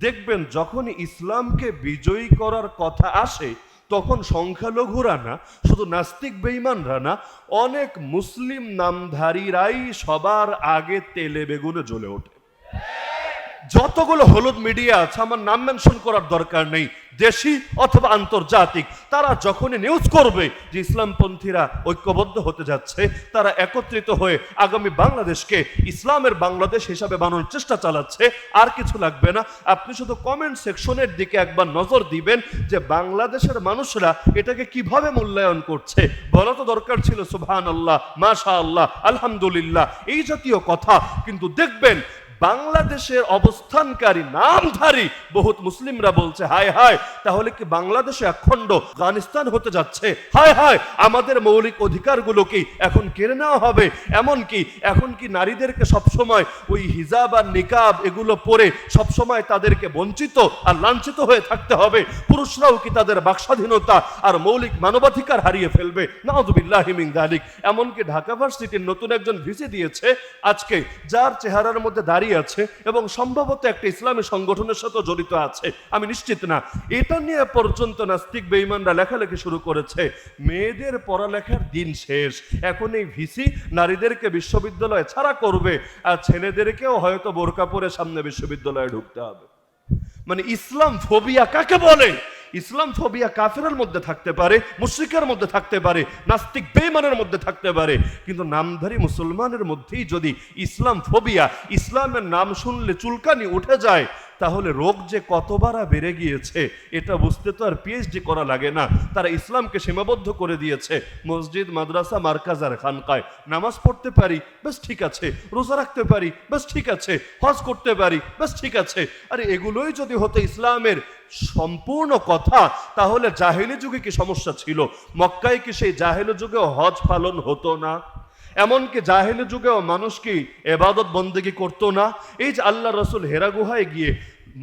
দেখবেন যখন ইসলামকে বিজয়ী করার কথা আসে, তখন সংখ্যালঘুরা না, শুধু নাস্তিক বেঈমানরা না, অনেক মুসলিম নামধারীরাই সবার আগে তেলে বেগুনে জ্বলে ওঠে। যতগুলো হলুদ মিডিয়া আছে, আমার নাম মেনশন করার দরকার নেই, দেশি অথবা আন্তর্জাতিক। তারা যখনই নিউজ করবে যে ইসলামপন্থীরা ঐক্যবদ্ধ হতে যাচ্ছে, তারা একত্রিত হয়ে আগামী বাংলাদেশকে ইসলামের বাংলাদেশ হিসাবে বানানোর চেষ্টা চালাচ্ছে, আর কিছু লাগবে না। আপনি শুধু কমেন্ট সেকশনের দিকে একবার নজর দিবেন যে বাংলাদেশের মানুষরা এটাকে কীভাবে মূল্যায়ন করছে। বলা তো দরকার ছিল সুবহান আল্লাহ মাশা আল্লাহ আলহামদুলিল্লাহ, এই জাতীয় কথা। কিন্তু দেখবেন বাংলাদেশের অবস্থানকারী নামধারী বহুত মুসলিমরা বলছে, হায় হায়, তাহলে কি বাংলাদেশে অখণ্ড আফগানিস্তান হতে যাচ্ছে? হায় হায়, আমাদের মৌলিক অধিকারগুলো কি এখন কেড়ে নেওয়া হবে? এমন কি, এখন কি নারীদেরকে সবসময় ওই হিজাব আর নিকাব এগুলো পরে সবসময় তাদেরকে বঞ্চিত আর লাঞ্ছিত হয়ে থাকতে হবে? পুরুষরাও কি তাদের বাকস্বাধীনতা আর মৌলিক মানবাধিকার হারিয়ে ফেলবে? নাউজুবিল্লাহ মিন দালিক। এমনকি ঢাকা ভার্সিটির নতুন একজন ভিসি দিয়েছে, আজকে যার চেহারার মধ্যে দাঁড়িয়ে আছে এবং সম্ভবত একটা ইসলামী সংগঠনের সাথে জড়িত আছে। আমি নিশ্চিত না। এটা নিয়ে পর্যন্ত নাস্তিক বেঈমানরা লেখালেখি শুরু করেছে। মেয়েদের পড়ালেখার দিন শেষ। এখন এই ভিসি নারীদেরকে বিশ্ববিদ্যালয়ে ছাড়া করবে। আর ছেলেদেরকেও হয়তো বোরকা পরে সামনে বিশ্ববিদ্যালয়ে ঢুকতে হবে। মানে ইসলাম ফোবিয়া কাকে বলে? ইসলাম ফোবিয়া কাফেরের মধ্যে থাকতে পারে, মুশ্রিকের মধ্যে থাকতে পারে, নাস্তিক বেমানের মধ্যে থাকতে পারে, কিন্তু নামধারী মুসলমানের মধ্যেই যদি ইসলাম ফোবিয়া ইসলামের নাম শুনলে চুলকানি উঠে যায় তাহলে রোগ যে কতবার বেড়ে গিয়েছে, এটা বুঝতে তো আর পিএইচডি করা লাগে না। তারা ইসলামকে সীমাবদ্ধ করে দিয়েছে। মসজিদ, মাদ্রাসা, মার্কাজ আর খানকায়। নামাজ পড়তে পারি বেশ ঠিক আছে। রোজা রাখতে পারি বেশ ঠিক আছে। হজ করতে পারি বেশ ঠিক আছে। আরে এগুলোই যদি হতো ইসলামের সম্পূর্ণ কথা, তাহলে জাহেলি যুগে কি সমস্যা ছিল? মক্কায় কি সেই জাহেলি যুগে হজ পালন হতো না? এমনকি জাহেলি যুগেও মানুষ কি এবাদত বন্দেগি করতো না? এই যে আল্লাহ রসুল হেরা গুহায় গিয়ে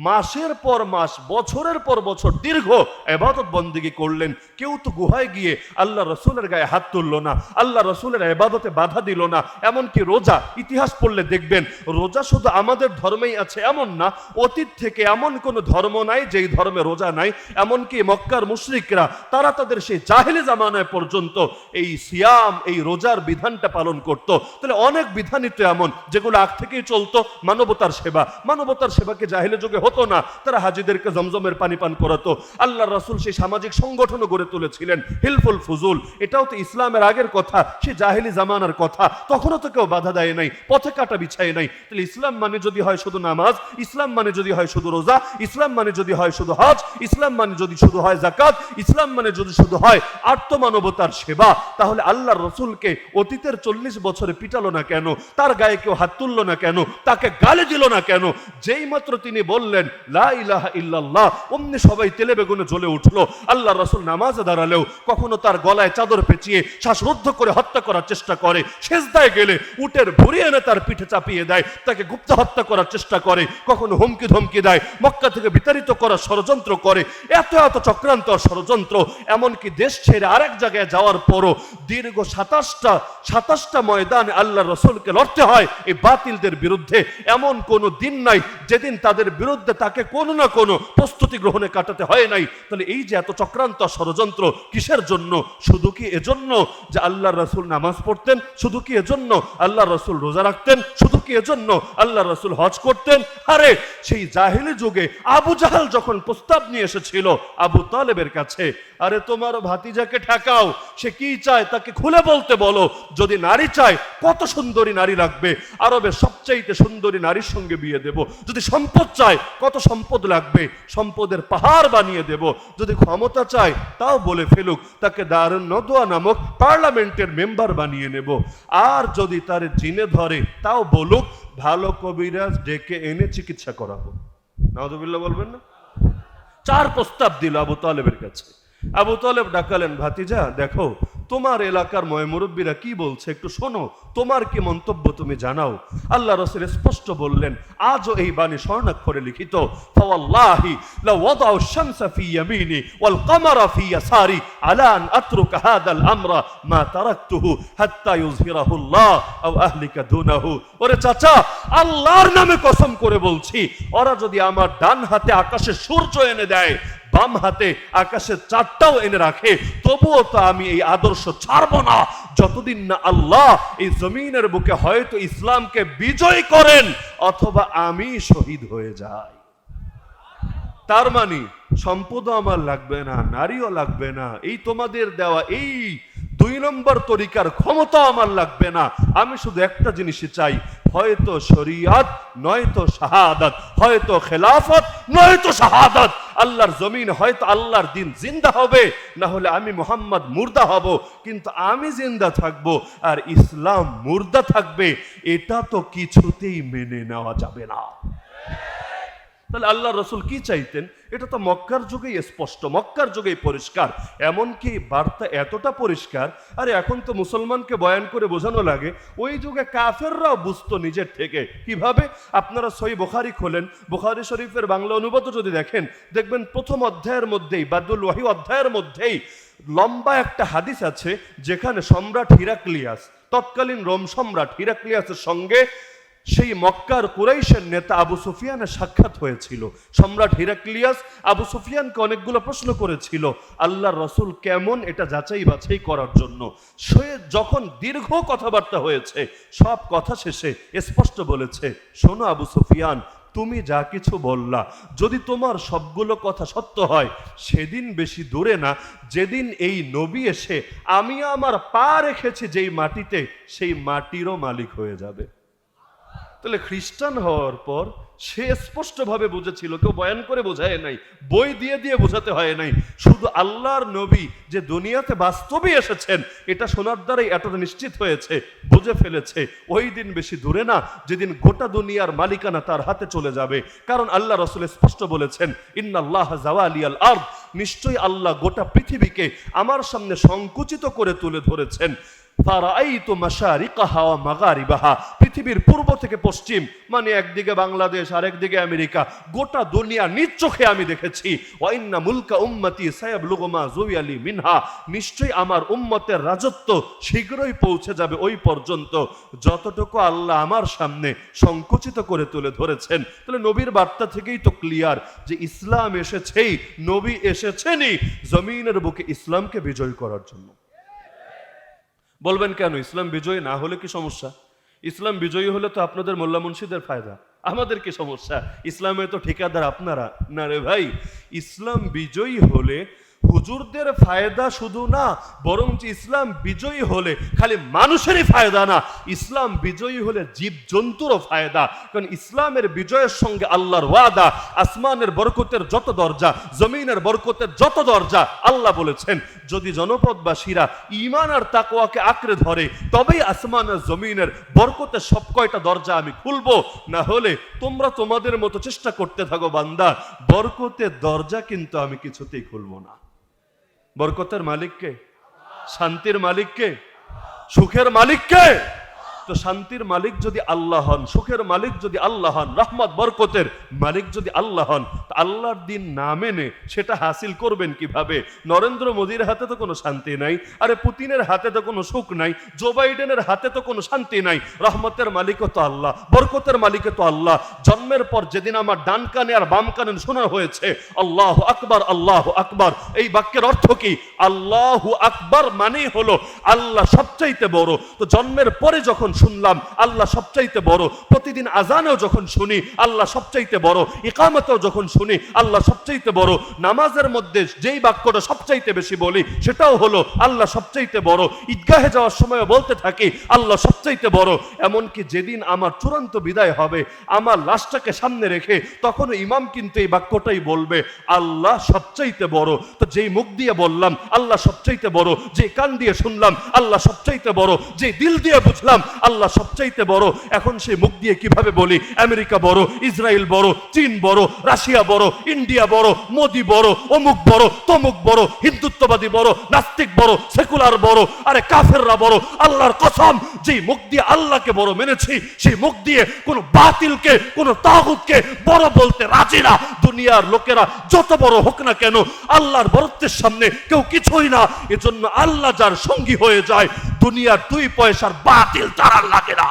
মাসের পর মাস, বছরের পর বছর দীর্ঘ এবাদত বন্দিগি করলেন। কেউ তো গুহায় গিয়ে আল্লাহ রসুলের গায়ে হাত তুললো না, আল্লাহ রসুলের এবাদতে বাধা দিল না, এমনকি রোজা, ইতিহাস পড়লে দেখবেন, রোজা শুধু আমাদের ধর্মেই আছে এমন না, অতীত থেকে এমন কোনো ধর্ম নাই যেই ধর্মে রোজা নাই, এমনকি মক্কার মুশরিকরা, তারা তাদের সেই জাহেলি জামানায় পর্যন্ত এই সিয়াম, এই রোজার বিধানটা পালন করত। তাহলে অনেক বিধানই তো এমন, যেগুলো আগ থেকেই চলতো, মানবতার সেবা। মানবতার সেবাকে জাহেলে যুগে হতো না। তারা হাজিদেরকে জমজমের পানি পান করাতো। আল্লাহ রাসূল সেই সামাজিক সংগঠনও গড়ে তুলেছিলেন। হিলফুল ফুজুল, এটাও তো ইসলামের আগের কথা, সে জাহেলি জামানার কথা। তখনও তো কেউ বাধা দেয় নাই, পথে কাটা বিছায় নাই। তাহলে ইসলাম মানে যদি হয় শুধু নামাজ, ইসলাম মানে যদি হয় শুধু রোজা, ইসলাম মানে যদি হয় শুধু হজ, ইসলাম মানে যদি শুধু হয় জাকাত ইসলাম মানে যদি শুধু হয় আত্মমানবতার সেবা, তাহলে আল্লাহর রসুলকে অতীতের চল্লিশ বছরে পিটালো না কেন? তার গায়ে কেউ হাত তুললো না কেন? তাকে গালে দিল না কেন? যেই মাত্র তিনি বললেন ইল্লাল্লাহ। অমনি সবাই তেলে বেগুনে জ্বলে উঠল। আল্লাহ রসুল নামাজে দাঁড়ালেও কখনো তার গলায় চাদর পেঁচিয়ে শ্বাসরুদ্ধ করে হত্যা করার চেষ্টা করে। শেষদায় গেলে উটের ভরি এনে তার পিঠে চাপিয়ে দেয়, তাকে গুপ্ত হত্যা করার চেষ্টা করে, কখনো হুমকি ধমকি দেয়, মক্কা থেকে বিতাড়িত করার ষড়যন্ত্র করে। এত এত চক্রান্ত ষড়যন্ত্র, এমনকি দেশ ছেড়ে আরেক জায়গায় যাওয়ার পরও দীর্ঘ সাতাশটা সাতাশটা ময়দানে আল্লাহ রসুলকে লড়তে হয়। এই বাতিলদের বিরুদ্ধে এমন কোনো দিন নাই যেদিন তাদের বিরুদ্ধে তাকে কোনো না কোনো প্রস্তুতি গ্রহণে কাটাতে হয় নাই। তাহলে এই যে এত চক্রান্ত ষড়যন্ত্র কিসের জন্য? শুধু কি এজন্য যে আল্লাহ রসুল নামাজ পড়তেন? শুধু কি এজন্য আল্লাহ রসুল রোজা রাখতেন? শুধু কি এজন্য আল্লাহ রসুল হজ করতেন? আরে, সেই জাহিলি যুগে আবু জাহাল যখন প্রস্তাব নিয়ে এসেছিল আবু তালেবের কাছে, আরে, তোমার ভাতিজাকে ঠেকাও। সে কি চায় তাকে খুলে বলতে বলো। যদি নারী চায়, কত সুন্দরী নারী লাগবে? আরবের সবচাইতে সুন্দরী নারীর সঙ্গে বিয়ে দেব। যদি সম্পদ চায় কত সম্পদ লাগবে? সম্পদের পাহাড় বানিয়ে দেব। যদি ক্ষমতা চায়, তাও বলে ফেলুক, তাকে দারুণ নদোয়া নামক পার্লামেন্টের মেম্বার বানিয়ে নেব। আর যদি তার জিনে ধরে, তাও বলুক, ভালো কবিরাজ ডেকে এনে চিকিৎসা করাবো। নাওদুবিল্লাহ বলবেন না? চার প্রস্তাব দিল আবু তালেবের কাছে। আবু তালেব ডাকালেন, ভাতিজা, দেখো তোমার এলাকার ময়মুরব্বীরা কি বলছে একটু শোনো, তোমার কি মন্তব্য তুমি জানাও। আল্লাহ রসুল স্পষ্ট বললেন, আজও এই বাণী স্বর্ণাক্ষরে লিখিত আলা আমরা মা ওরে চাচা, আল্লাহর নামে কসম করে বলছি, ওরা যদি আমার ডান হাতে আকাশে সূর্য এনে দেয় বাম হাতে আকাশে চারটাও এনে রাখে। তবুও তো আমি এই আদর্শ ছাড়ব না। যতদিন না আল্লাহ এই জমিনের বুকে হয়তো ইসলামকে বিজয় করেন, অথবা আমি শহীদ হয়ে যাই। তার মানে সম্পদও আমার লাগবে না, নারীও লাগবে না, এই তোমাদের দেওয়া এই দুই নম্বর তরিকার ক্ষমতা আমার লাগবে না। আমি শুধু একটা জিনিসই চাই হয়তো শরিয়াত, নয়তো শাহাদাত, হয়তো খেলাফত, নয়তো শাহাদাত। আল্লাহর জমিন হয়তো আল্লাহর দিন জিন্দা হবে না হলে আমি মোহাম্মদ মুর্দা হব, কিন্তু আমি জিন্দা থাকব আর ইসলাম মুর্দা থাকবে, এটা তো কিছুতেই মেনে নেওয়া যাবে না। তাহলে আল্লাহ রসুল কি চাইতেন? এটা তো মক্কার যুগেই স্পষ্ট, মক্কার যুগেই পরিষ্কার। এমনকি বার্তা এতটা পরিষ্কার, আরে এখন তো মুসলমানকে বয়ান করে বোঝানো লাগে, ওই যুগে কাফেররাও বুঝতো নিজের থেকে। কীভাবে? আপনারা সই বোখারি খোলেন, বোখারি শরীফের বাংলা অনুবাদ যদি দেখেন, দেখবেন প্রথম অধ্যায়ের মধ্যেই, বাদুল ওয়াহি অধ্যায়ের মধ্যেই লম্বা একটা হাদিস আছে, যেখানে সম্রাট হিরাক্লিয়াস, তৎকালীন রোম সম্রাট হিরাক্লিয়াসের সঙ্গে সেই মক্কার কুরাইশের নেতা আবু সুফিয়ানের সাক্ষাৎ হয়েছিল। সম্রাট হিরাক্লিয়াস আবু সুফিয়ানকে অনেকগুলো প্রশ্ন করেছিল, আল্লাহ রসুল কেমন এটা যাচাই বাছাই করার জন্য? সে যখন দীর্ঘ কথাবার্তা হয়েছে, সব কথা শেষে স্পষ্ট বলেছে, শোনো আবু সুফিয়ান, তুমি যা কিছু বললা, যদি তোমার সবগুলো কথা সত্য হয়, সেদিন বেশি দূরে না, যেদিন এই নবী এসে আমি আমার পা রেখেছি যেই মাটিতে, সেই মাটিরও মালিক হয়ে যাবে। তাহলে খ্রিস্টান হওয়ার পর সে স্পষ্টভাবে বুঝেছিল, কেউ বয়ান করে বোঝায় নাই, বই দিয়ে দিয়ে বোঝাতে হয় নাই, শুধু আল্লাহর নবী যে দুনিয়াতে বাস্তবে এসেছেন, এটা শোনার দ্বারাই এতটা নিশ্চিত হয়েছে, বুঝে ফেলেছে, ওই দিন বেশি দূরে না, যেদিন গোটা দুনিয়ার মালিকানা তার হাতে চলে যাবে, কারণ আল্লাহ রসুল স্পষ্ট বলেছেন, ইন্নাল্লাহ জাওয়ালিয়াল আর্দ নিশ্চয়ই আল্লাহ গোটা পৃথিবীকে আমার সামনে সংকুচিত করে তুলে ধরেছেন। পৃথিবীর পূর্ব থেকে পশ্চিম মানে একদিকে বাংলাদেশ আর একদিকে আমেরিকা, গোটা দুনিয়া নিজ চোখে আমি দেখেছি। ওয়া ইন্না মুলকা উম্মতি সায়াবলুগু মা জুইয়ালি মিনহা। নিশ্চয়ই আমার উম্মতের রাজত্ব শীঘ্রই পৌঁছে যাবে ওই পর্যন্ত। যতটুকু আল্লাহ আমার সামনে সংকুচিত করে তুলে ধরেছেন। তাহলে নবীর বার্তা থেকেই তো ক্লিয়ার যে ইসলাম এসেছেই, নবী এসেছেনই জমিনের বুকে ইসলামকে বিজয় করার জন্য। বলবেন কেন, ইসলাম বিজয়ী না হলে কি সমস্যা? ইসলাম বিজয়ী হলে তো আপনাদের মোল্লা মুন্সিদের ফায়দা। আমাদের কি সমস্যা? ইসলামে তো ঠিকাদার আপনারা। না রে ভাই, ইসলাম বিজয়ী হলে হুজুরদের ফায়দা শুধু না বরং ইসলাম বিজয়ী হলে খালি মানুষেরই ফায়দা না, ইসলাম বিজয়ী হলে জীব জন্তুরও ফায়দা। কারণ ইসলামের বিজয়ের সঙ্গে আল্লাহর ওয়াদা, আসমানের বরকতের যত দরজা, জমিনের বরকতের যত দরজা আল্লাহ বলেছেন। যদি জনপদবাসীরা ইমান আর তাকোয়াকে আঁকড়ে ধরে, তবেই আসমান আর জমিনের বরকতের সব কয়টা দরজা আমি খুলবো। না হলে তোমরা তোমাদের মতো চেষ্টা করতে থাকো বান্দা, বরকতের দরজা কিন্তু আমি কিছুতেই খুলবো না। বরকতের মালিককে শান্তির মালিককে সুখের মালিককে তো শান্তির মালিক যদি আল্লাহ হন, সুখের মালিক যদি আল্লাহ হন, রহমত, বরকতের মালিক যদি আল্লাহ হন আল্লাহর দিন না মেনে সেটা হাসিল করবেন কীভাবে? নরেন্দ্র মোদীর হাতে তো কোনো শান্তি নাই, আরে পুতিনের হাতে তো কোনো সুখ নাই, জো বাইডেনের হাতে তো কোনো শান্তি নাই, রহমতের মালিকও তো আল্লাহ, বরকতের মালিকও তো আল্লাহ। জন্মের পর যেদিন আমার ডান কানে আর বাম কানে শোনা হয়েছে, আল্লাহ আকবার আল্লাহ আকবার, এই বাক্যের অর্থ কি? আল্লাহ আকবার মানেই হলো আল্লাহ সবচাইতে বড়। তো জন্মের পরে যখন শুনলাম, আল্লাহ সবচাইতে বড়। প্রতিদিন আজানেও যখন শুনি, আল্লাহ সবচাইতে বড়। ইকামতেও যখন শুনি, আল্লাহ সবচাইতে বড়। নামাজের মধ্যে যেই বাক্যটা সবচাইতে বেশি বলি, সেটাও হলো, আল্লাহ সবচাইতে বড়। ঈদগাহে যাওয়ার সময় বলতে থাকি, আল্লাহ সবচাইতে বড়। এমনকি যেদিন আমার চূড়ান্ত বিদায় হবে, আমার লাশটাকে সামনে রেখে তখন ইমাম কিন্তু এই বাক্যটাই বলবে, আল্লাহ সবচাইতে বড়। তো যেই মুখ দিয়ে বললাম, আল্লাহ সবচাইতে বড়। যে কান দিয়ে শুনলাম, আল্লাহ সবচাইতে বড়। যে দিল দিয়ে বুঝলাম আল্লাহ সবচাইতে বড়। এখন সেই মুখ দিয়ে কীভাবে বলি? আমেরিকা বড়, ইসরায়েল বড়, চীন বড়, রাশিয়া বড়, ইন্ডিয়া বড়, মোদি বড়, অমুক বড়, তমুক বড়, হিন্দুত্ববাদী বড়, নাস্তিক বড়, সেকুলার বড়, আরে কাফেররা বড়, আল্লাহর কসম, যেই মুখ দিয়ে আল্লাহকে বড় মেনেছি, সেই মুখ দিয়ে কোনো বাতিলকে, কোনো তাগুতকে বড় বলতে রাজি না। দুনিয়ার লোকেরা যত বড় হোক না কেন, আল্লাহর বরত্বের সামনে কেউ কিছুই না। এজন্য আল্লাহ যার সঙ্গী হয়ে যায়, দুনিয়ার দুই পয়সার বাতিল তার আর লাগে না।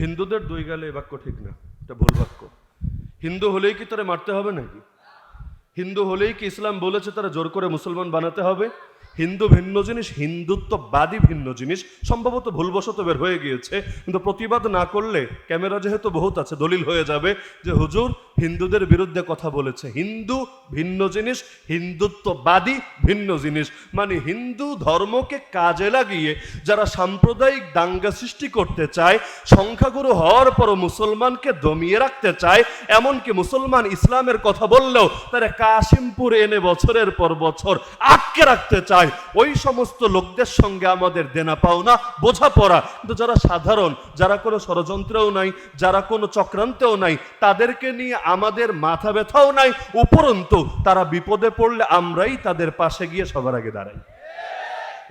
হিন্দুদের দুই গেলে এ বাক্য ঠিক না, এটা ভুল বাক্য। হিন্দু হলেই কি তারা মারতে হবে নাকি? হিন্দু হলেই কি ইসলাম বলেছে তারা জোর করে মুসলমান বানাতে হবে? হিন্দু ভিন্ন জিনিস হিন্দুত্ববাদী ভিন্ন জিনিস, সম্ভবত ভুলবশত বের হয়ে গিয়েছে। কিন্তু প্রতিবাদ না করলে ক্যামেরা যেহেতু বহুত আছে, দলিল হয়ে যাবে যে হুজুর হিন্দুদের বিরুদ্ধে কথা বলেছে। হিন্দু ভিন্ন জিনিস, হিন্দুত্ববাদী ভিন্ন জিনিস। মানে হিন্দু ধর্মকে কাজে লাগিয়ে যারা সাম্প্রদায়িক দাঙ্গা সৃষ্টি করতে চায়, সংখ্যাগুরু হওয়ার পরও মুসলমানকে দমিয়ে রাখতে চায়, এমনকি মুসলমান ইসলামের কথা বললেও তারা কাশিমপুর এনে বছরের পর বছর আটকে রাখতে চায়। ওই সমস্ত লোকদের সঙ্গে আমাদের দেনা পাওনা, বোঝাপড়া। কিন্তু যারা সাধারণ, যারা কোনো ষড়যন্ত্রেও নাই, যারা কোনো চক্রান্তেও নাই, তাদেরকে নিয়ে আমাদের মাথা ব্যথাও নাই, উপরন্তু তারা বিপদে পড়লে আমরাই তাদের পাশে গিয়ে সবার আগে দাঁড়াই।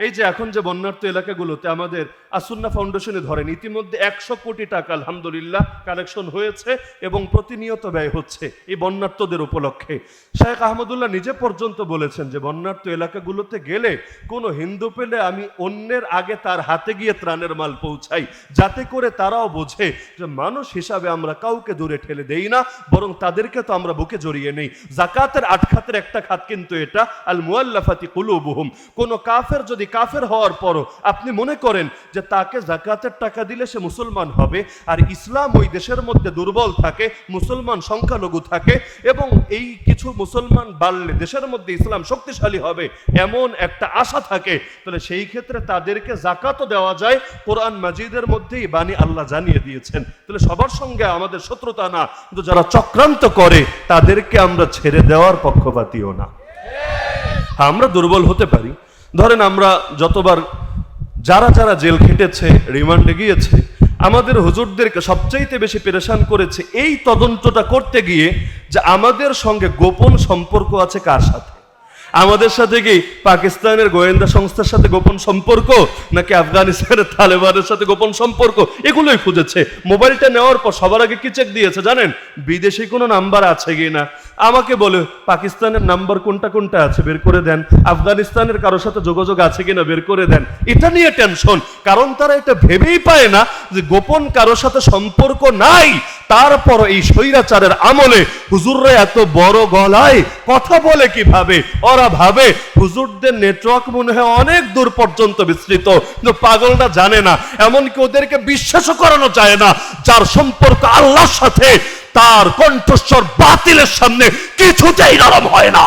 এই যে এখন যে বন্যার্থ এলাকাগুলোতে আমাদের আসুন্না ফাউন্ডেশনে ধরেন, ইতিমধ্যে একশো কোটি টাকা আলহামদুলিল্লাহ কালেকশন হয়েছে এবং প্রতিনিয়ত ব্যয় হচ্ছে এই বন্যার্থদের উপলক্ষে। শেখ আহমদুল্লাহ নিজে পর্যন্ত বলেছেন যে বন্যার্থ এলাকাগুলোতে গেলে কোনো হিন্দু পেলে আমি অন্যের আগে তার হাতে গিয়ে ত্রাণের মাল পৌঁছাই, যাতে করে তারাও বোঝে যে মানুষ হিসাবে আমরা কাউকে দূরে ঠেলে দেই না, বরং তাদেরকে তো আমরা বুকে জড়িয়ে নেই। জাকাতের আট খাতের একটা খাত কিন্তু এটা আল মুআল্লাফাতি কুলুবুহুম। কোন কাফের যদি কাফের হওয়ার পরও আপনি মনে করেন যে তাকে জাকাতের টাকা দিলে সে মুসলমান হবে, আর ইসলাম ওই দেশের মধ্যে দুর্বল থাকে, মুসলমান সংখ্যালঘু থাকে, এবং এই কিছু মুসলমান বাড়লে দেশের মধ্যে ইসলাম শক্তিশালী হবে এমন একটা আশা থাকে, তাহলে সেই ক্ষেত্রে তাদেরকে জাকাতও দেওয়া যায়, কোরআন মাজিদের মধ্যেই বাণী আল্লাহ জানিয়ে দিয়েছেন। তাহলে সবার সঙ্গে আমাদের শত্রুতা না, কিন্তু যারা চক্রান্ত করে, তাদেরকে আমরা ছেড়ে দেওয়ার পক্ষপাতীও না। আমরা দুর্বল হতে পারি ধরেন আমরা যতবার যারা যারা জেল খেটেছে, রিমান্ডে গিয়েছে, আমাদের হুজুরদেরকে সবচাইতে বেশি পেরেশান করেছে এই তদন্তটা করতে গিয়ে যে আমাদের সঙ্গে গোপন সম্পর্ক আছে কার সাথে? আমাদের সাথে কি পাকিস্তানের গোয়েন্দা সংস্থার সাথে গোপন সম্পর্ক? নাকি আফগানিস্তানের তালেবানের সাথে গোপন সম্পর্ক? এগুলোই খুঁজেছে। মোবাইলটা নেওয়ার পর সবার আগে কি চেক দিয়েছে জানেন? বিদেশি কোনো নাম্বার আছে কি না আমাকে বলে, পাকিস্তানের নাম্বার কোনটা কোনটা আছে? বের করে দেন। আফগানিস্তানের কারোর সাথে যোগাযোগ আছে কিনা? বের করে দেন। এটা নিয়ে টেনশন কারণ তারা এটা ভেবেই পায় না যে গোপন কারোর সাথে সম্পর্ক নাই। তারপর এই স্বৈরাচারের আমলে হুজুররা এত বড় গলায় কথা বলে কীভাবে? ওরা ভাবে হুজুরদের নেটওয়ার্ক মনে হয় অনেক দূর পর্যন্ত বিস্তৃত। কিন্তু পাগলটা জানে না, এমনকি ওদেরকে বিশ্বাসও করানো যায় না যার সম্পর্ক আল্লাহর সাথে। তার কণ্ঠস্বর বাতিলের সামনে কিছুতেই নরম হয় না।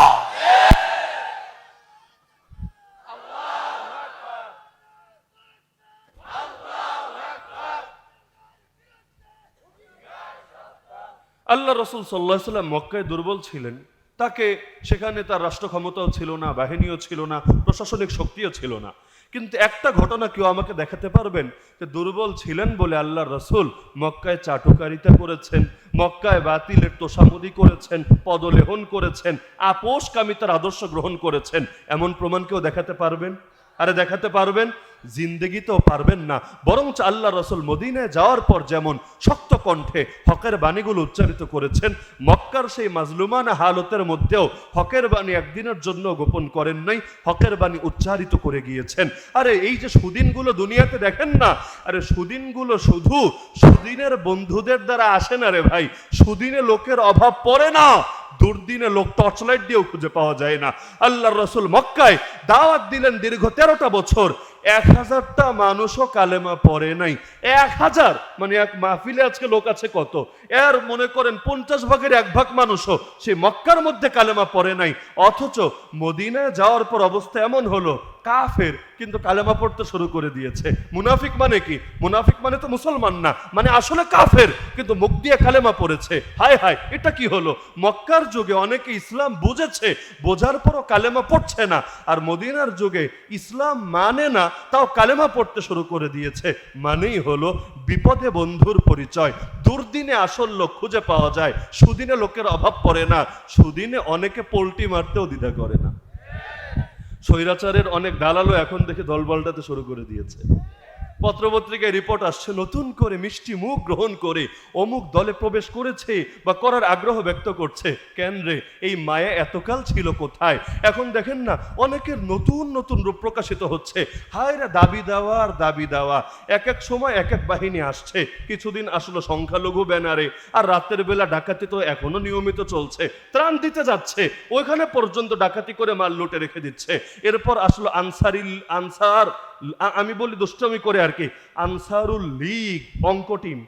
আল্লাহ রসুল সাল্লাহ সাল্লাম মক্কায় দুর্বল ছিলেন। তাকে সেখানে তার রাষ্ট্র ক্ষমতাও ছিল না, বাহিনীও ছিল না, প্রশাসনিক শক্তিও ছিল না। কিন্তু একটা ঘটনা কেউ আমাকে দেখাতে পারবেন যে দুর্বল ছিলেন বলে আল্লাহ রসুল মক্কায় চাটুকারিতা করেছেন, মক্কায় বাতিলের তোষামুদি করেছেন, পদলেহন করেছেন আপোষ কামিতার আদর্শ গ্রহণ করেছেন। এমন প্রমাণ কেউ দেখাতে পারবেন? আরে দেখাতে পারবেন? জিন্দেগিতেও পারবেন না। বরঞ্চ আল্লাহ রসুল মদিনায় যাওয়ার পর যেমন শক্ত কণ্ঠে হকের বাণীগুলো উচ্চারিত করেছেন, মক্কার সেই মাজলুমান হালতের মধ্যেও হকের বাণী একদিনের জন্য গোপন করেন নাই, হকের বাণী উচ্চারিত করে গিয়েছেন। আরে, এই যে সুদিনগুলো দুনিয়াতে দেখেন না? আরে, সুদিনগুলো শুধু সুদিনের বন্ধুদের দ্বারা আসে না রে ভাই। সুদিনে লোকের অভাব পড়ে না। দুর্দিনে লোক টর্চ লাইট দিয়েও খুঁজে পাওয়া যায় না। আল্লাহ রসুল মক্কায় দাওয়াত দিলেন দীর্ঘ তেরোটা বছর। এক হাজারটা মানুষও কালেমা পড়ে নাই। এক হাজার? মানে এক মাহফিলে আজকে লোক আছে কত? এর মনে করেন পঞ্চাশ ভাগের এক ভাগ মানুষও সে মক্কার মধ্যে কালেমা পড়ে নাই। অথচ মদিনায় যাওয়ার পর অবস্থা এমন হলো কাফের, কিন্তু কালেমা পড়তে শুরু করে দিয়েছে। মুনাফিক মানে কি? মুনাফিক মানে তো মুসলমান না মানে আসলে কাফের, কিন্তু মুখ দিয়ে কালেমা পড়েছে। হায় হায়, এটা কি হলো? মক্কার যুগে অনেকে ইসলাম বুঝেছে, বোঝার পরও কালেমা পড়ছে না, আর মদিনার যুগে ইসলাম মানে না, তাও কালেমা পড়তে শুরু করে দিয়েছে। মানেই হলো বিপদে বন্ধুর পরিচয়। দুর্দিনে আসল লোক খুঁজে পাওয়া যায়, সুদিনে লোকের অভাব পড়ে না, সুদিনে অনেকে পোল্টি মারতেও দ্বিধা করে না। স্বৈরাচারের অনেক দালালও এখন দেখে দলবলটাতে শুরু করে দিয়েছে। পত্রপত্রিকায় রিপোর্ট আসছে, নতুন করে মিষ্টি মুখ গ্রহণ করে অমুক দলে প্রবেশ করেছে বা করার আগ্রহ ব্যক্ত করছে। কেন রে, এই মায়া এতকাল ছিল কোথায়? এখন দেখেন না, অনেকের নতুন নতুন রূপ প্রকাশিত হচ্ছে। হায় রে, দাবি দেওয়া আর দাবি দেওয়া। এক এক সময় এক এক বাহিনী আসছে। কিছুদিন আসলো সংখ্যালঘু ব্যানারে, আর রাতের বেলা ডাকাতি তো এখনও নিয়মিত চলছে। ত্রাণ দিতে যাচ্ছে। ওইখানে পর্যন্ত ডাকাতি করে মাল লুটে রেখে দিচ্ছে। এরপর আসলো আনসারিল, আনসার আমি বলি দুষ্টমি করে আর কি। আনসারুল লীগ, অঙ্ক টিম।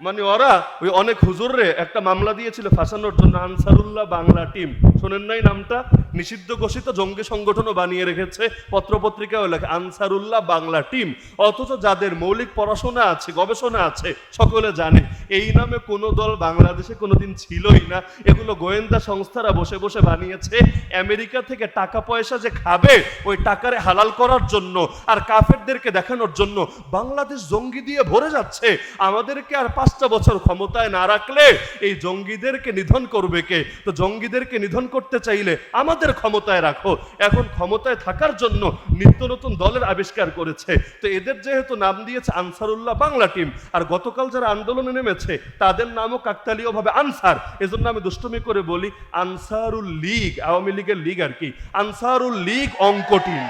মানে ওরা ওই অনেক হুজুররে একটা মামলা দিয়েছিল ফাঁসানোর জন্য, আনসারুল্লাহ বাংলা টিম। শোনেন নাই নামটা? নিষিদ্ধ ঘোষিত জঙ্গি সংগঠনও বানিয়ে রেখেছে পত্রপত্রিকাও লেখে, আনসারুল্লাহ বাংলা টিম। অথচ যাদের মৌলিক পড়াশোনা আছে, গবেষণা আছে, সকলে জানে, এই নামে কোনো দল বাংলাদেশে কোনোদিন ছিলই না। এগুলো গোয়েন্দা সংস্থারা বসে বসে বানিয়েছে। আমেরিকা থেকে টাকা পয়সা যে খাবে, ওই টাকারে হালাল করার জন্য আর কাফেরদেরকে দেখানোর জন্য বাংলাদেশ জঙ্গি দিয়ে ভরে যাচ্ছে। আমাদেরকে আর পাঁচটা বছর ক্ষমতায় না রাখলে এই জঙ্গিদেরকে নিধন করবে কে? তো জঙ্গিদেরকে নিধন করতে চাইলে আমাদের ক্ষমতায় রাখো। এখন ক্ষমতায় থাকার জন্য নিত্য নতুন দলের আবিষ্কার করেছে। তো এদের যেহেতু নাম দিয়েছে আনসারুল্লাহ বাংলা টিম, আর গতকাল যারা আন্দোলনে নেমেছে, তাদের নামও কাকতালীয় ভাবে আনসার। এজন্য আমি দুষ্টমি করে বলি, আনসারুল লীগ, আওয়ামী লীগের লীগ আর কি। আনসারুল লীগ অঙ্ক টিম।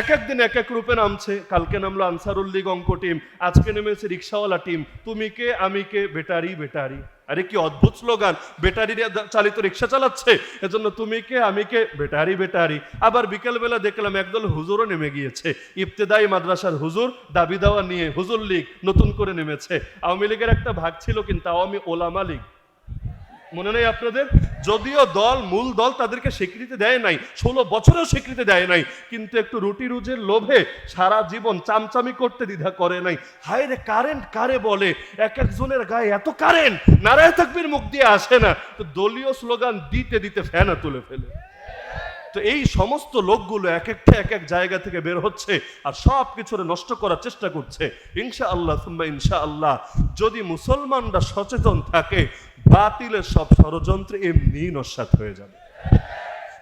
এক এক দিন এক এক রূপে নামছে। কালকে নামলো আনসারুল লীগ অঙ্ক টিম, আজকে নেমেছে রিক্সাওয়ালা টিম। তুমি কে, আমি কে, বেটারি বেটারি। আরে কি অদ্ভুত স্লোগান, ব্যাটারি চালিত রিক্সা চালাচ্ছে? এজন্য তুমি কে, আমি কে? বেটারি বেটারি আবার বিকেলবেলা দেখলাম একদল হুজুরও নেমে গিয়েছে। ইফতেদাই মাদ্রাসার হুজুর দাবি দাওয়া নিয়ে হুজুর লীগ নতুন করে নেমেছে। আওয়ামী লীগের একটা ভাগ ছিল কিন্তু আওয়ামী ওলামা লীগ। মনে নেই আপনাদের? যদিও দল, মূল দল তাদেরকে স্বীকৃতি দেয় নাই, ষোলো বছরেও স্বীকৃতি দেয় নাই, কিন্তু একটু রুটি রুজের লোভে সারা জীবন চামচামি করতে দ্বিধা করে নাই। হায় রে কারেন্ট কারে বলে? এক একজনের গায়ে এত কারেন্ট নারায় থাকবির মুখ দিয়ে আসে না। তো দলীয় স্লোগান দিতে দিতে ফ্যানা তুলে ফেলে। তো এই সমস্ত লোকগুলো এক একটা এক এক জায়গা থেকে বের হচ্ছে আর সব কিছুরে নষ্ট করার চেষ্টা করছে। ইনশা আল্লাহ ইনশা আল্লাহ যদি মুসলমানরা সচেতন থাকে, বাতিলের সব ষড়যন্ত্রে এমনি নস্বাত হয়ে যাবে।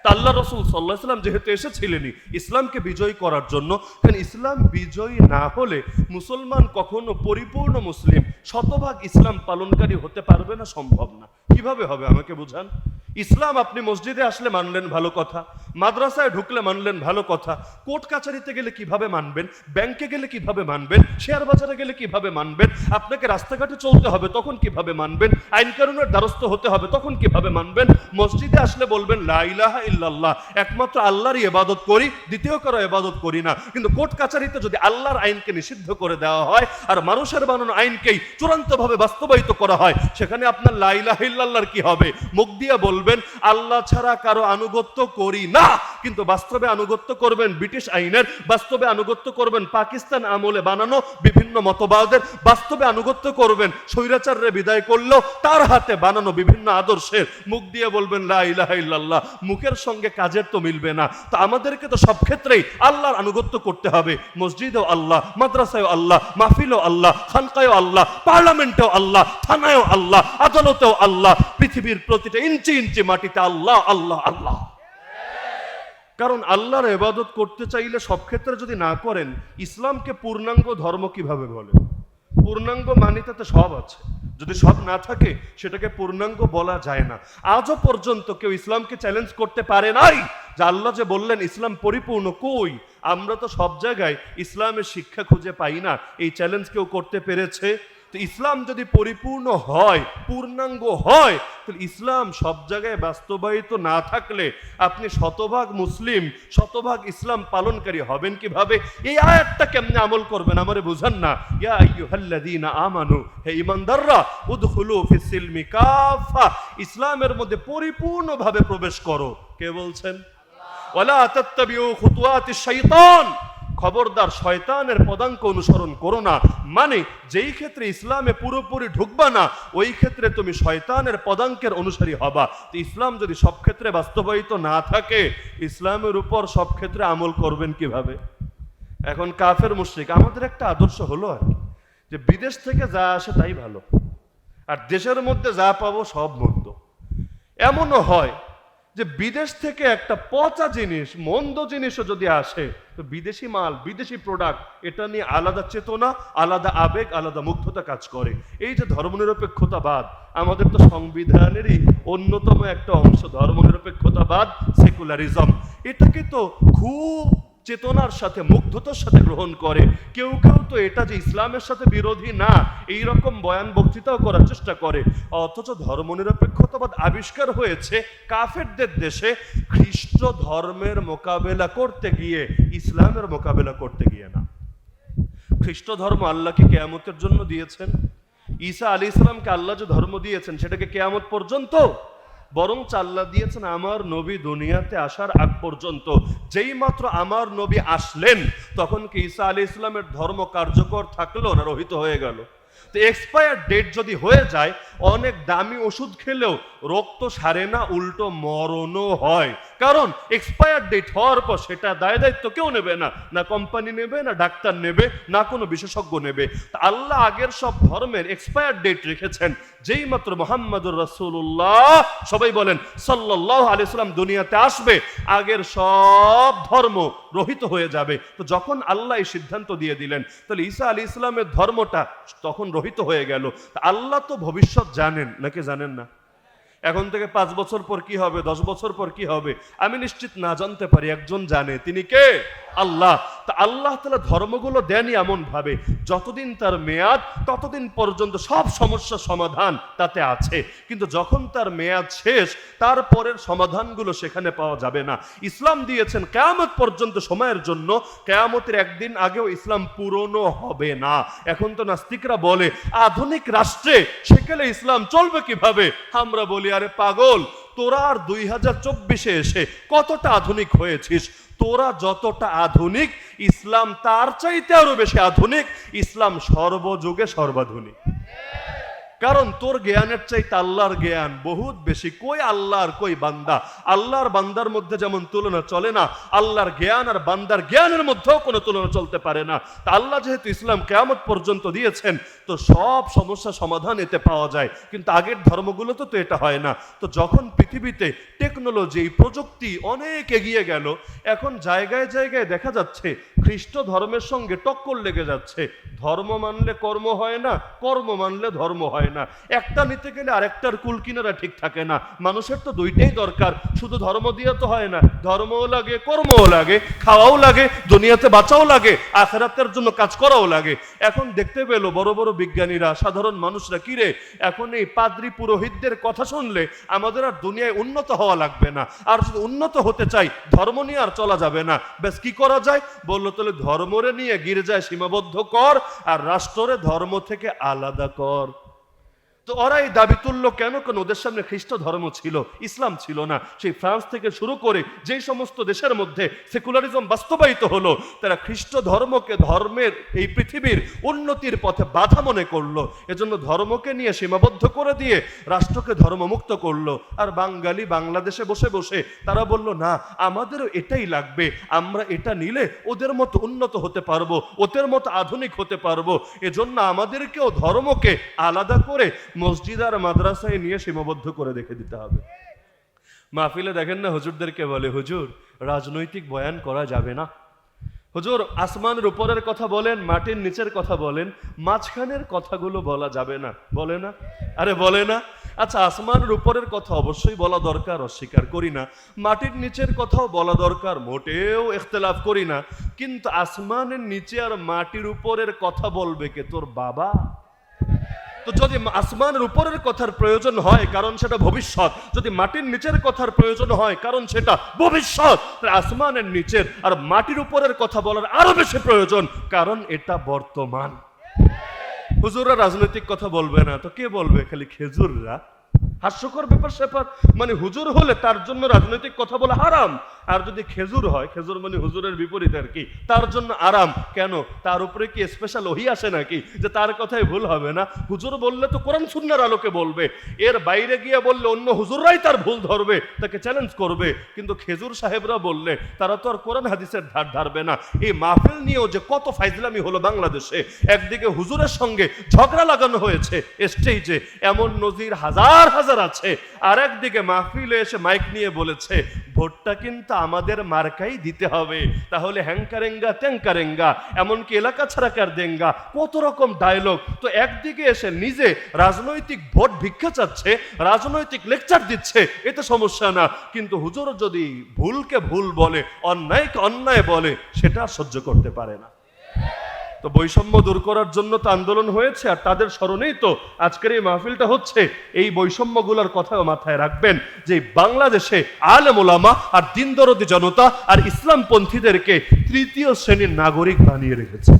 তা আল্লাহ রসুল সাল্লাহ সাল্লাম যেহেতু এসেছিলেনই, ইসলামকে বিজয়ী করার জন্য, কারণ ইসলাম বিজয়ী না হলে মুসলমান কখনো পরিপূর্ণ মুসলিম, শতভাগ ইসলাম পালনকারী হতে পারবে না, সম্ভব না। কীভাবে হবে আমাকে বুঝান? ইসলাম আপনি মসজিদে আসলে মানলেন ভালো কথা, মাদ্রাসায় ঢুকলে মানলেন ভালো কথা, কোর্ট কাছারিতে গেলে কীভাবে মানবেন, ব্যাংকে গেলে কীভাবে মানবেন, শেয়ার বাজারে গেলে কীভাবে মানবেন, আপনাকে রাস্তাঘাটে চলতে হবে তখন কীভাবে মানবেন, আইন কানুনের দ্বারস্থ হতে হবে তখন কীভাবে মানবেন, মসজিদে আসলে বলবেন, লা ইলাহা ইল্লাল্লাহ। একমাত্র আল্লাহরই ইবাদত করি, দ্বিতীয় কারও ইবাদত করি না। কিন্তু কোর্ট কাছারিতে যদি আল্লাহর আইনকে নিষিদ্ধ করে দেওয়া হয় আর মানুষের বানানো আইনকেই চূড়ান্তভাবে বাস্তবায়িত করা হয়, সেখানে আপনার লা ইলাহা ইল্লাল্লাহর কি হবে? মুখ দিয়ে বলবেন, আল্লাহ ছাড়া কারও আনুগত্য করি না। কিন্তু বাস্তবে আনুগত্য করবেন ব্রিটিশ আইনের, বাস্তবে আনুগত্য করবেন পাকিস্তান আমলে বানানো বিভিন্ন মতবাদের, বাস্তবে আনুগত্য করবেন স্বৈরাচাররে বিদায় করল, তার হাতে বানানো বিভিন্ন আদর্শের। মুখ দিয়ে বলবেন, লা ইলাহা ইল্লাল্লাহ। মুখের সঙ্গে কাজের তো মিলবে না। তো আমাদেরকে তো সব ক্ষেত্রেই আল্লাহর আনুগত্য করতে হবে। মসজিদেও আল্লাহ, মাদ্রাসায়ও আল্লাহ, মাহফিলও আল্লাহ, খানকায়ও আল্লাহ, পার্লামেন্টেও আল্লাহ, থানায়ও আল্লাহ, আদালতেও আল্লাহ, পৃথিবীর প্রতিটা ইঞ্চি ইঞ্চি মাটিতে আল্লাহ আল্লাহ আল্লাহ। কারণ আল্লাহর এবাদত করতে চাইলে সব ক্ষেত্রে যদি না করেন, ইসলামকে পূর্ণাঙ্গ ধর্ম কীভাবে বলে? পূর্ণাঙ্গ মানে তাতে সব আছে। যদি সব না থাকে, সেটাকে পূর্ণাঙ্গ বলা যায় না। আজও পর্যন্ত কেউ ইসলামকে চ্যালেঞ্জ করতে পারে নাই। যে আল্লাহ যে বললেন, ইসলাম পরিপূর্ণ কই? আমরা তো সব জায়গায় ইসলামের শিক্ষা খুঁজে পাই না। এই চ্যালেঞ্জ কেউ করতে পেরেছে? তো ইসলাম যদি পরিপূর্ণ হয়, পূর্ণাঙ্গ হয়, তাহলে ইসলাম সব জায়গায় বাস্তবায়িত না থাকলে আপনি শতভাগ মুসলিম, শতভাগ ইসলাম পালনকারী হবেন কীভাবে? এই আয়াতটা কেমনে আমল করবেন আমারে বুঝান না? ইয়া আইয়ুহাল্লাযীনা আমানু, হে ঈমানদাররা, উদখুলু ফিস কাফা ইসলামের মধ্যে পরিপূর্ণভাবে প্রবেশ করো। কে বলছেন? ওয়ালা তাত্তাবিউ খুতুওয়াতিশ শাইতান খবরদার শয়তানের পদাঙ্ক অনুসরণ করো না। মানে যেই ক্ষেত্রে ইসলামে পুরোপুরি ঢুকবা না, ওই ক্ষেত্রে তুমি শয়তানের পদাঙ্কের অনুসারী হবা। তো ইসলাম যদি সব ক্ষেত্রে বাস্তবায়িত না থাকে, ইসলামের উপর সব ক্ষেত্রে আমল করবেন কীভাবে? এখন কাফের মুশরিক, আমাদের একটা আদর্শ হলো আর কি, যে বিদেশ থেকে যা আসে তাই ভালো। আর দেশের মধ্যে যা পাবো সব মন্দ। এমনও হয় যে বিদেশ থেকে একটা পচা জিনিস, মন্দ জিনিসও যদি আসে, তো বিদেশি মাল, বিদেশি প্রোডাক্ট এটা নিয়ে আলাদা চেতনা, আলাদা আবেগ, আলাদা মুগ্ধতা কাজ করে। এই যে ধর্মনিরপেক্ষতাবাদ, আমাদের তো সংবিধানেরই অন্যতম একটা অংশ, ধর্মনিরপেক্ষতাবাদ সেকুলারিজম এটাকে তো খুব চেতনার সাথে, মুগ্ধতার সাথে গ্রহণ করে। কেউ কেউ তো এটা যে ইসলামের সাথে বিরোধী না, এই রকম বয়ান বক্তৃতাও করার চেষ্টা করে। অথচ ধর্মনিরপেক্ষতাবাদ আবিষ্কার হয়েছে কাফেরদের দেশে খ্রিস্ট ধর্মের মোকাবেলা করতে গিয়ে, ইসলামের মোকাবেলা করতে গিয়ে না। খ্রিস্ট ধর্ম আল্লাহকে কেয়ামতের জন্য দিয়েছেন। ঈসা আলী ইসলামকে আল্লাহ যে ধর্ম দিয়েছেন, সেটাকে কেয়ামত পর্যন্ত বরং চাল্লা দিয়েছেন, আমার নবী দুনিয়াতে আসার আগ পর্যন্ত যেই মাত্র আমার নবী আসলেন, তখন কি ঈসা আলী ইসলামের ধর্ম কার্যকর থাকল না রহিত হয়ে গেল? তো এক্সপায়ার ডেট যদি হয়ে যায়, অনেক দামি ওষুধ খেলেও রোগ তো সারে না, উল্টো মরণও হয়। কারণ এক্সপায়ার ডেট হওয়ার পর সেটা দায় দায়িত্ব কেউ নেবে না না কোম্পানি নেবে, না ডাক্তার নেবে, না কোনো বিশেষজ্ঞ নেবে। তা আল্লাহ আগের সব ধর্মের এক্সপায়ার ডেট রেখেছেন। যেই মাত্র মোহাম্মদুর রসুল্লাহ সবাই বলেন সাল্লাহ আলিয়াল্লাম দুনিয়াতে আসবে, আগের সব ধর্ম রহিত হয়ে যাবে। তো যখন আল্লাহ এই সিদ্ধান্ত দিয়ে দিলেন, তাহলে ঈসা আলী ইসলামের ধর্মটা তখন রহিত হয়ে গেল। আল্লাহ তো ভবিষ্যৎ জানেন, নাকি জানেন না? এখন থেকে পাঁচ বছর পর কি হবে? দশ বছর পর কি হবে? আমি নিশ্চিত না জানতে পারি, একজন জানে। তিনি কে? আল্লাহ। তা আল্লাহ তালা ধর্মগুলো দেনই এমন ভাবে যতদিন তার মেয়াদ, ততদিন পর্যন্ত সব সমস্যার সমাধান তাতে আছে। কিন্তু যখন তার মেয়াদ শেষ তারপরের সমাধানগুলো সেখানে পাওয়া যাবে না। ইসলাম দিয়েছেন, কেয়ামত পর্যন্ত সময়ের জন্য। কেয়ামতের একদিন আগেও ইসলাম পুরনো হবে না। এখন তো নাস্তিকরা বলে, আধুনিক রাষ্ট্রে সেখানে ইসলাম চলবে কীভাবে? আমরা বলি আরে পাগল, তোরা আর দুই হাজার চব্বিশে এসে কতটা আধুনিক হয়েছিস? তোরা যতটা আধুনিক, ইসলাম তার চাইতে আরও বেশি আধুনিক, ইসলাম সর্বযুগে সর্বাধুনিক। কারণ তোর জ্ঞানের চাইতে আল্লাহর জ্ঞান বহুত বেশি। কই আল্লাহর, কই বান্দা? আল্লাহর বান্দার মধ্যে যেমন তুলনা চলে না, আল্লাহর জ্ঞান আর বান্দার জ্ঞানের মধ্যেও কোনো তুলনা চলতে পারে না। তা আল্লাহ যেহেতু ইসলাম কেয়ামত পর্যন্ত দিয়েছেন, তো সব সমস্যা সমাধান এতে পাওয়া যায়। কিন্তু আগের ধর্মগুলোতে তো এটা হয় না। তো যখন পৃথিবীতে টেকনোলজি প্রযুক্তি অনেক এগিয়ে গেল, এখন জায়গায় জায়গায় দেখা যাচ্ছে খ্রিস্ট ধর্মের সঙ্গে টক্কর লেগে যাচ্ছে। ধর্ম মানলে কর্ম হয় না, কর্ম মানলে ধর্ম হয় না। একটা নিতে গেলে আরেকটার কুল কিনারা ঠিক থাকে না। মানুষের তো দুইটাই দরকার। শুধু ধর্ম দিয়ে তো হয় না। ধর্মও লাগে, কর্মও লাগে, খাওয়াও লাগে, দুনিয়াতে বাঁচাও লাগে, আখেরাতের জন্য কাজ করাও লাগে। এখন দেখতে পেল বড় বড় বিজ্ঞানীরা, সাধারণ মানুষরা কিরে এখন এই পাদ্রি পুরোহিতদের কথা শুনলে আমাদের আর দুনিয়ায় উন্নত হওয়া লাগবে না। আর যদি উন্নত হতে চাই, ধর্ম নিয়ে আর চলা যাবে না। বেশ কি করা যায়? বলল, তাহলে ধর্মরে নিয়ে গির্জায় সীমাবদ্ধ কর, আর রাষ্ট্ররে ধর্ম থেকে আলাদা কর। তো ওরা এই দাবি তুললো, কেন কেন ওদের সামনে খ্রিস্ট ধর্ম ছিল, ইসলাম ছিল না? সেই ফ্রান্স থেকে শুরু করে যেই সমস্ত দেশের মধ্যে সেকুলারিজম বাস্তবায়িত হলো, তারা খ্রিস্ট ধর্মকে ধর্মের এই পৃথিবীর উন্নতির পথে বাধা মনে করল। এজন্য ধর্মকে নিয়ে সীমাবদ্ধ করে দিয়ে রাষ্ট্রকে ধর্মমুক্ত করল। আর বাঙালি বাংলাদেশে বসে বসে তারা বলল, না, আমাদেরও এটাই লাগবে, আমরা এটা নিলে ওদের মতো উন্নত হতে পারব, ওদের মতো আধুনিক হতে পারব। এজন্য আমাদেরকেও ধর্মকে আলাদা করে মসজিদ আর মাদ্রাসায় নিয়ে সীমাবদ্ধ করে রেখে দিতে হবে। মাহফিলে দেখেন না হুজুরদেরকে বলে, হুজুর, রাজনৈতিক বয়ান করা যাবে না। হুজুর, আসমানের উপরের কথা বলেন, মাটির নিচের কথা বলেন, মাঝখানের কথাগুলো বলা যাবে না। বলে না? আরে বলে না? আচ্ছা আসমানের উপরের কথা অবশ্যই বলা দরকার, অস্বীকার করি না। মাটির নিচের কথাও বলা দরকার, মোটেও ইখতলাফ করি না। কিন্তু আসমানের নিচে আর মাটির উপরের কথা বলবে কে? তোর বাবা? তো যদি আসমানের উপরের কথার প্রয়োজন হয়, কারণ সেটা ভবিষ্যৎ। যদি মাটির নিচের কথার প্রয়োজন হয়, কারণ সেটা ভবিষ্যৎ। আসমানের নিচের আর মাটির উপরের কথা বলার আরও বেশি প্রয়োজন, কারণ এটা বর্তমান। হুজুররা রাজনৈতিক কথা বলবে না, তো কে বলবে? খালি খেজুররা। হাস্যকর ব্যাপার স্যাপার মানে হুজুর হলে তার জন্য রাজনৈতিক কথা বলা হারাম। আর যদি খেজুর হয়, খেজুর মানে হুজুরের বিপরীত আর কি, তার জন্য আরাম। কেন? তার উপরে কি স্পেশাল ওহি আসে নাকি? যে তার কথাই ভুল হবে না। হুজুর বললে তো কোরআন সুন্নার আলোকে বলবে। এর বাইরে গিয়ে বললে অন্য হুজুররাই তার ভুল ধরবে, তাকে চ্যালেঞ্জ করবে। কিন্তু খেজুর সাহেবরা বললে, তারা তো আর কোরআন হাদিসের ধার ধারবে না। এই মাহফিল নিয়েও যে কত ফাইজলামি হলো বাংলাদেশে, একদিকে হুজুরের সঙ্গে ঝগড়া লাগানো হয়েছে স্টেজে এমন নজির হাজার হাজার আছে। আর একদিকে মাহফিলে এসে মাইক নিয়ে বলেছে ভোটটা কিন্তু আমাদের মার্কাই দিতে হবে। তাহলে হ্যাংকারেঙ্গা ট্যাঙ্কারেঙ্গা এমনকি এলাকা ছাড়াকার দেঙ্গা? কত রকম ডায়লগ তো একদিকে এসে নিজে রাজনৈতিক ভোট ভিক্ষা চাচ্ছে, রাজনৈতিক লেকচার দিচ্ছে, এতে সমস্যা না। কিন্তু হুজুর যদি ভুলকে ভুল বলে, অন্যায়কে অন্যায় বলে, সেটা সহ্য করতে পারে না। তো বৈষম্য দূর করার জন্য তো আন্দোলন হয়েছে আর তাদের স্মরণেই তো আজকের এই মাহফিলটা হচ্ছে। এই বৈষম্যগুলোর কথাও মাথায় রাখবেন যে বাংলাদেশে আলেম ওলামা আর দিনদরদি জনতা আর ইসলামপন্থীদেরকে তৃতীয় শ্রেণির নাগরিক বানিয়ে রেখেছে।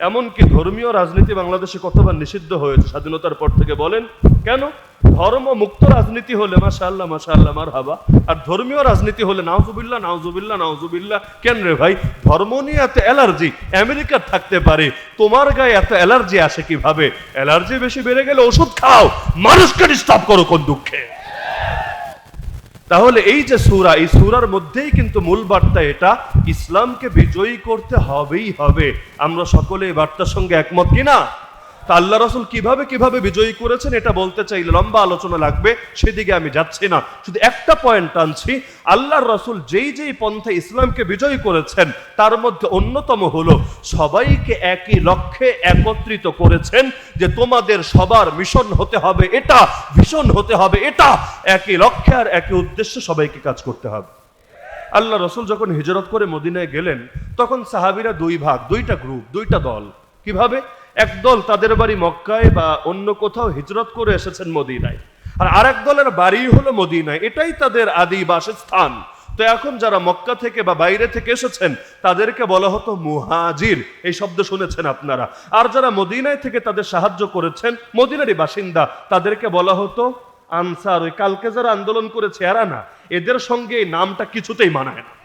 এমনকি ধর্মীয় রাজনীতি বাংলাদেশে কতবার নিষিদ্ধ হয়েছে স্বাধীনতার পর থেকে বলেন, কেন? ধর্ম মুক্ত রাজনীতি হলে মাশাআল্লাহ মাশাআল্লাহ মার হাবা আর ধর্মীয় রাজনীতি হলে নাউজুবিল্লাহ নাউজুবিল্লাহ নাউজুবিল্লাহ, কেন রে ভাই? ধর্ম নিয়ে এত অ্যালার্জি আমেরিকার থাকতে পারে, তোমার গায়ে এত অ্যালার্জি আসে কীভাবে? অ্যালার্জি বেশি বেড়ে গেলে ওষুধ খাও, মানুষকে ডিস্টার্ব করো কোন দুঃখে। তাহলে এই যে সুরা, এই সুরার মধ্যেই কিন্তু মূল বার্তা এটা, ইসলামকে বিজয়ী করতে হবেই হবে। আমরা সকলে এই বার্তার সঙ্গে একমত কিনা? তা আল্লাহ রসুল কীভাবে কীভাবে বিজয়ী করেছেন এটা বলতে চাইলে লম্বা আলোচনা লাগবে, সেদিকে আমি যাচ্ছি না। শুধু একটা পয়েন্ট টানছি আল্লাহর রসুল যেই যেই পন্থে ইসলামকে বিজয়ী করেছেন, তার মধ্যে অন্যতম হলো সবাইকে একই লক্ষ্যে একত্রিত করেছেন যে তোমাদের সবার মিশন হতে হবে এটা ভীষণ হতে হবে এটা, একই লক্ষ্যে আর একই উদ্দেশ্যে সবাইকে কাজ করতে হবে। আল্লাহ রসুল যখন হিজরত করে মদিনায় গেলেন, তখন সাহাবিরা দুই ভাগ, দুইটা গ্রুপ দুইটা দল। কীভাবে? এক দল তাদের বাড়ি মক্কায় বা অন্য কোথাও হিজরত করে এসেছেন মদিনায়। আর আরেক দলের বাড়ি হলো মদিনায়। এটাই তাদের আদি বাসস্থান। তো এখন যারা মক্কা থেকে বা বাইরে থেকে এসেছেন, তাদেরকে বলা হতো মুহাজির। এই শব্দ শুনেছেন আপনারা। আর যারা মদিনায় থেকে তাদের সাহায্য করেছেন, মদিনারই বাসিন্দা, তাদেরকে বলা হতো আনসার। ওই কালকে যারা আন্দোলন করেছে, এরা না। এদের সঙ্গে এই নামটা কিছুতেই মানায় না।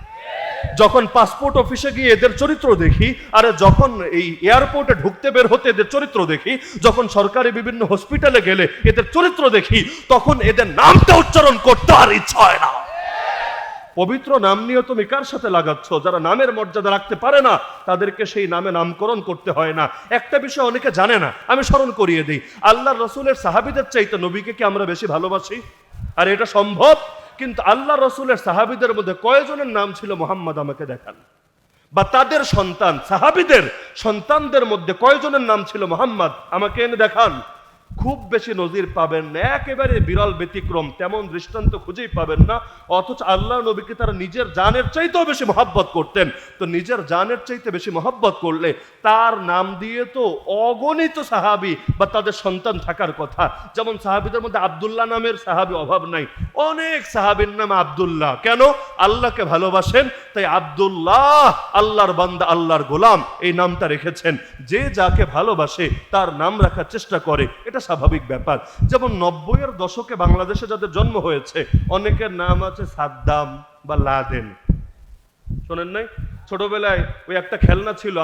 যখন পাসপোর্ট অফিসে গিয়ে এদের চরিত্র দেখি, আর যখন এই এয়ারপোর্টে ঢুকতে বের হতে এদের চরিত্র দেখি, যখন সরকারি বিভিন্ন হসপিটালে গেলে এদের চরিত্র দেখি, তখন এদের নামটা উচ্চারণ করতে আর ইচ্ছা হয় না। পবিত্র নাম নিয়ে তুমি কার সাথে লাগাচ্ছ? যারা নামের মর্যাদা রাখতে পারে না, তাদেরকে সেই নামে নামকরণ করতে হয় না। একটা বিষয় অনেকে জানে না, আমি স্মরণ করিয়ে দিই। আল্লাহ রসুলের সাহাবিদের চাইতে নবীকে কি আমরা বেশি ভালোবাসি? আর এটা সম্ভব? কিন্তু আল্লাহ রসুলের সাহাবিদের মধ্যে কয়জনের নাম ছিল? মোহাম্মদ আমাকে দেখান। বা তাদের সন্তান, সাহাবিদের সন্তানদের মধ্যে কয়জনের নাম ছিল? মোহাম্মদ আমাকে এনে দেখান। খুব বেশি নজির পাবেন না, একেবারে বিরল ব্যতিক্রম, তেমন দৃষ্টান্ত খুঁজেই পাবেন না, অথচ আল্লাহ নবীকে তারা নিজের জানের চাইতেও বেশি মহাব্বত করতেন। তো নিজের জানের চাইতে বেশি মহাব্বত করলে তার নাম দিয়ে তো অগণিত সাহাবি বা তাদের সন্তান থাকার কথা। যেমন সাহাবিদের মধ্যে আবদুল্লাহ নামের সাহাবি অভাব নাই, অনেক সাহাবির নাম আবদুল্লাহ। কেন? আল্লাহকে ভালোবাসেন, তাই আবদুল্লাহ আল্লাহর বান্দা, আল্লাহর গোলাম এই নামটা রেখেছেন। যে যাকে ভালোবাসে, তার নাম রাখার চেষ্টা করে। এটা স্বাভাবিক ব্যাপার। যেমন নব্বইয়ের দশকে বাংলাদেশে যাদের জন্ম হয়েছে, অনেকের নাম আছে সাদ্দাম বা লাদেন। শোনেন নাই? ছোটবেলায় ওই একটা খেলনা ছিল